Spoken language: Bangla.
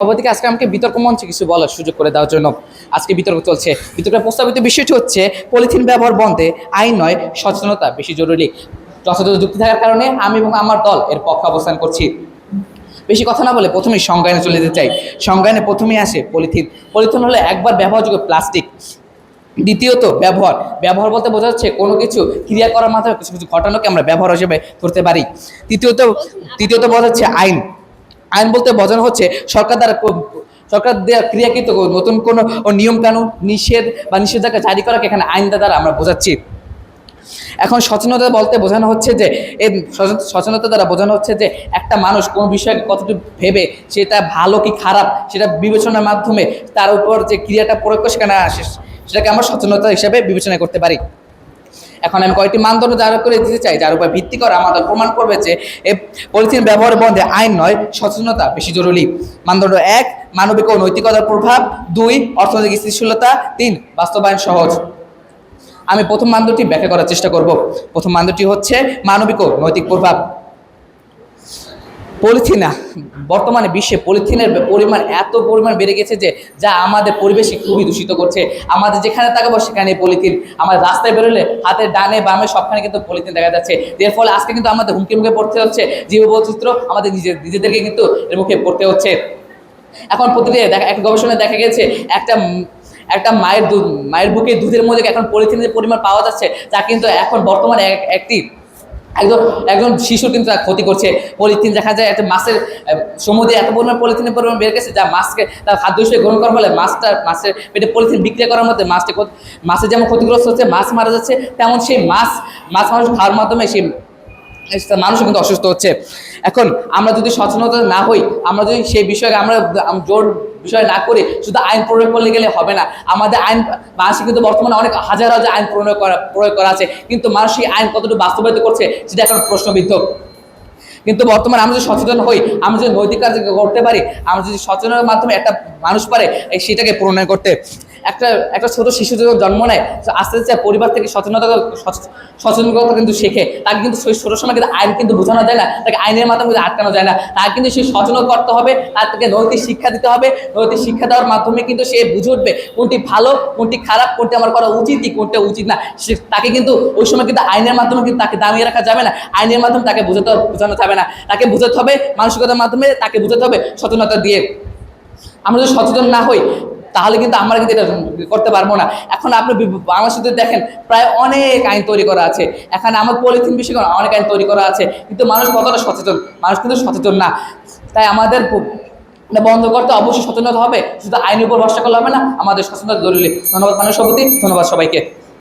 সভাপতিকে আজকে আমাকে বিতর্ক মঞ্চে কিছু বলার সুযোগ করে দেওয়ার জন্য আজকে বিতর্ক চলছে। বিতর্কের প্রস্তাবিত বিষয়টি হচ্ছে, পলিথিন ব্যবহার বন্ধে আইন নয়, সচেতনতা বেশি জরুরি। যথাযথ যুক্তি থাকার কারণে আমি এবং আমার দল এর পক্ষে অবস্থান করছি। বেশি কথা না বলে প্রথমেই সংজ্ঞানে চলে যেতে চাই। সংজ্ঞায়নে প্রথমেই আসে পলিথিন। পলিথিন হলো একবার ব্যবহারযোগ্য প্লাস্টিক। দ্বিতীয়ত, ব্যবহার। ব্যবহার বলতে বোঝা যাচ্ছে কোনো কিছু ক্রিয়া করার মাধ্যমে কিছু কিছু ঘটনাকে আমরা ব্যবহার হিসেবে ধরতে পারি। তৃতীয়ত তৃতীয়ত বোঝা যাচ্ছে আইন। আইন বলতে বোঝানো হচ্ছে সরকার দ্বারা সরকার দেওয়া ক্রিয়াকৃত নতুন কোনো নিয়ম কানুন নিষেধ বা নিষেধাজ্ঞা জারি করাকে এখানে আইন দ্বারা আমরা বোঝাচ্ছি। এখন সচেতনতা বলতে বোঝানো হচ্ছে যে সচেত- সচেতনতা দ্বারা বোঝানো হচ্ছে যে, একটা মানুষ কোনো বিষয়ে কতটুকু ভেবে সেটা ভালো কি খারাপ সেটা বিবেচনার মাধ্যমে তার উপর যে ক্রিয়াটা প্রয়োগ করে সেখানে আসে। সেটাকে আমরা সচেতনতা হিসেবে বিবেচনা করতে পারি। এখন আমি কয়েকটি মানদণ্ড দাঁড় করে দিতে চাই, যার উপর ভিত্তি করে আমাদের প্রমাণ করবে যে এ পলিথিন ব্যবহার বন্ধে আইন নয়, সচেতনতা বেশি জরুরি। মানদণ্ড এক, মানবিক ও নৈতিকতার প্রভাব। দুই, অর্থনৈতিক স্থিতিশীলতা। তিন, বাস্তবায়ন সহজ। আমি প্রথম মানদণ্ডটি ব্যাখ্যা করার চেষ্টা করব। প্রথম মানদণ্ডটি হচ্ছে মানবিক ও নৈতিক প্রভাব। পলিথিন বর্তমানে বিশ্বে পলিথিনের পরিমাণ এত পরিমাণ বেড়ে গেছে যে যা আমাদের পরিবেশে খুবই দূষিত করছে। আমাদের যেখানে তাকাবো সেখানে পলিথিন। আমাদের রাস্তায় বেরোলে হাতে ডানে বামে সবখানে কিন্তু পলিথিন দেখা যাচ্ছে। এর ফলে আজকে কিন্তু আমাদের হুমকি মুখে পড়তে হচ্ছে। জীববৈচিত্র্য আমাদের নিজের, নিজেদেরকে কিন্তু এর মুখে পড়তে হচ্ছে। এখন প্রতিদিন দেখা, একটা গবেষণায় দেখা গেছে, একটা একটা মায়ের দুধ, মায়ের বুকে দুধের মধ্যে এখন পলিথিনের পরিমাণ পাওয়া যাচ্ছে। যা কিন্তু এখন বর্তমানে এক- একটি একজন একজন শিশুর কিন্তু তার ক্ষতি করছে। পলিথিন দেখা যায়, একটা মাছের সমুদ্রে এত পরিমাণ পলিথিনের পরিমাণ বেড়ে গেছে যা মাছকে, তার খাদ্য হিসেবে গ্রহণ করার ফলে মাছটা, মাছের পেটে পলিথিন বিক্রিয়া করার মধ্যে মাছটা মাছের যেমন ক্ষতিগ্রস্ত হচ্ছে, মাছ মারা যাচ্ছে, তেমন সেই মাছ মাছ মানুষ খাওয়ার মাধ্যমে সেই মানুষও কিন্তু অসুস্থ হচ্ছে। এখন আমরা যদি সচেতনতা না হই, আমরা যদি সেই বিষয়ে আমরা জোর বিষয় না করে, শুধু আইন প্রয়োগ করলে গেলে হবে না। আমাদের আইন মানুষ কিন্তু বর্তমানে অনেক হাজার হাজার আইন প্রয়োগ করা প্রয়োগ করা আছে। কিন্তু মানুষ সেই আইন কতটুকু বাস্তবায়িত করছে, সেটা এখন প্রশ্নবিদ্ধ। কিন্তু বর্তমানে আমরা যদি সচেতন হই, আমরা যদি নৈতিক কাজ করতে পারি, আমরা যদি সচেতনের মাধ্যমে একটা মানুষ পারে সেটাকে প্রণয় করতে। একটা একটা ছোট শিশু যখন জন্ম নেয় আস্তে আস্তে পরিবার থেকে সচেতনতা সচেতনতা কিন্তু শেখে। তাকে কিন্তু সেই ছোট সময় কিন্তু আইন কিন্তু বোঝানো যায় না, তাকে আইনের মাধ্যমে কিন্তু আটকানো যায় না। তাকে কিন্তু সে সচেতন করতে হবে তার থেকে নৈতিক শিক্ষা দিতে হবে। নৈতিক শিক্ষা দেওয়ার মাধ্যমে কিন্তু সে বুঝে উঠবে কোনটি ভালো, কোনটি খারাপ, কোনটি আমার করা উচিত কোনটা উচিত না। সে, তাকে কিন্তু ওই সময় কিন্তু আইনের মাধ্যমে কিন্তু তাকে দামিয়ে রাখা যাবে না। আইনের মাধ্যমে তাকে বোঝাতে, বোঝানো যাবে না। তাকে বোঝাতে হবে, মানসিকতার মাধ্যমে তাকে বোঝাতে হবে সচেতনতা দিয়ে। আমরা যদি সচেতন না হই তাহলে কিন্তু আমরা কিন্তু এটা করতে পারব না। এখন আপনি বাংলাদেশে দেখেন, প্রায় অনেক আইন তৈরি করা আছে। এখানে আমার পলিথিন বিষয়ে অনেক আইন তৈরি করা আছে। কিন্তু মানুষ কতটা সচেতন? মানুষ কিন্তু সচেতন না। তাই আমাদের বন্ধ করতে অবশ্যই সচেতনতা হবে। শুধু আইনের উপর ভরসা করলে হবে না, আমাদের সচেতনতা জরুরি ধন্যবাদ মানুষ সভাপতি ধন্যবাদ সবাইকে।